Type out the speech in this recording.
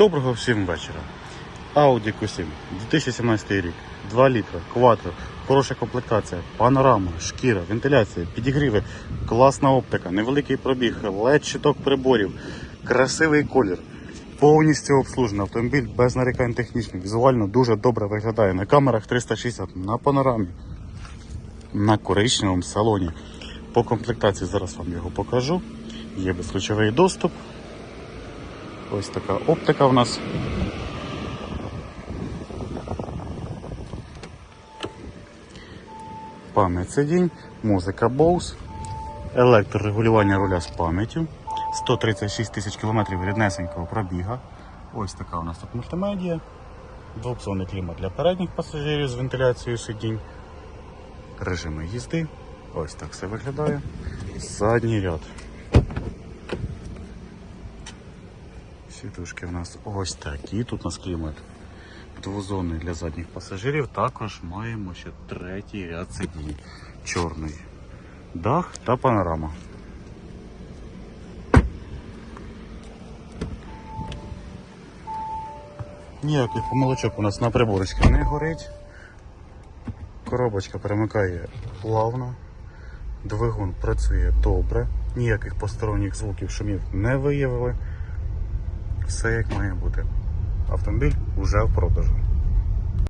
Доброго всім вечора. Audi Q7, 2017 рік, 2 літра, кватро, хороша комплектація, панорама, шкіра, вентиляція, підігріви, класна оптика, невеликий пробіг, led щиток приборів, красивий колір. Повністю обслужений автомобіль без нарікань технічних. Візуально дуже добре виглядає на камерах 360, на панорамі, на коричневому салоні. По комплектації зараз вам його покажу. Є безключовий доступ. Ось така оптика в нас. Пам'ять сидінь, музика Bose, електрорегулювання руля з пам'яттю, 136 тисяч кілометрів ріднесенького пробіга. Ось така у нас тут мультимедія, двохзонний клімат для передніх пасажирів з вентиляцією сидінь, режими їзди. Ось так все виглядає. Задній ряд. Сідушки у нас ось такі. Тут у нас клімат двозонний для задніх пасажирів. Також маємо ще третій ряд сидінь. Чорний дах та панорама. Ніяких помилочок у нас на приборочці не горить. Коробочка перемикає плавно. Двигун працює добре. Ніяких посторонніх звуків, шумів не виявили. Все як має бути. Автомобіль уже в продажу.